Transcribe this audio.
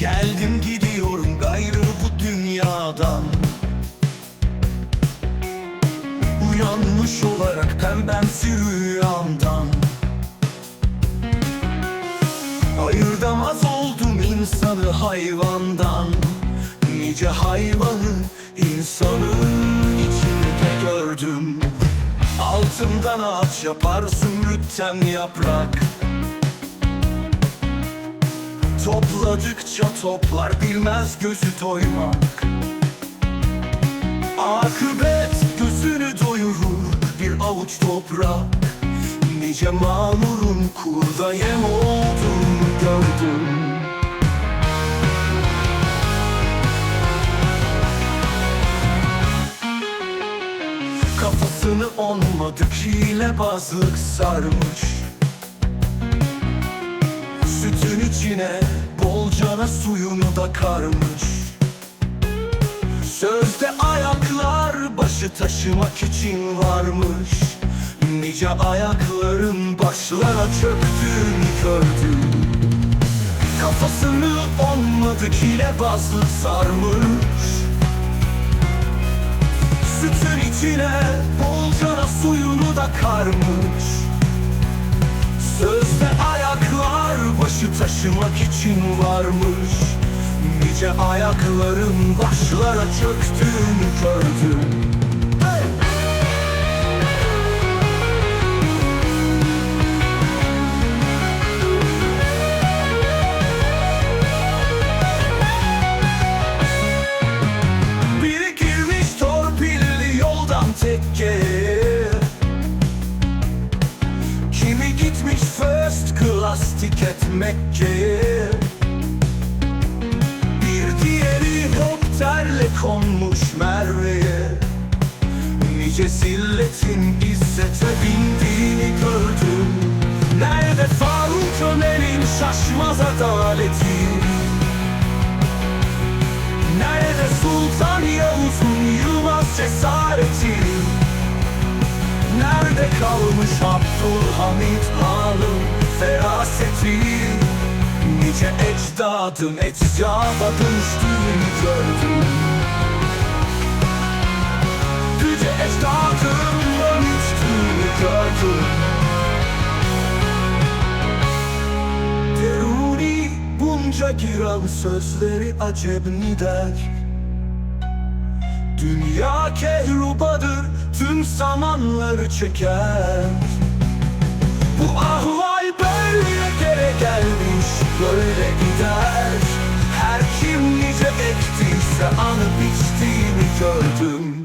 Geldim gidiyorum gayrı bu dünyadan. Uyanmış olarak pembemsi rüyamdan Ayırdamaz oldum insanı hayvandan. Nice hayvanı insanı içinde gördüm. Altından ağaç yapar zümrütten yaprak. Topladıkça toplar bilmez gözü doymak. Akıbet gözünü doyurur bir avuç toprak. Nice mağmurun kurda yem olduğunu gördüm. Kafasını olmadık hilebazlık sarmış. Sütün içine bolcana suyunu da karmış. Sözde ayaklar başı taşımak için varmış. Nice ayakların başlara çöktüğünü gördüm Kafasını olmadık hilebazlık sarmış. Sütün içine bolcana suyunu da karmış taşımak için varmış. Nice ayakların başlara çöktüğünü gördüm class ticket Mekke'ye Bir diğeri helikopterle konmuş Merve'ye. Nice zilletin izzete bindiğini gördüm. Nerede Faruk Ömer'in şaşmaz adaleti? Nerede Sultan Yavuz'un yılmaz cesareti? Nerede kalmış Abdülhamit Han'ın feraseti Nice ecdadın ecdada dönüştüğünü gördüm. Yüce ecdadın dönüştüğünü gördüm. Deruni bunca giran sözleri acep der Dünya kehrubadır tüm zamanları çeker Bu ahval gelmiş böyle gider. Her kim nice ektiyse anı biçtiğini gördüm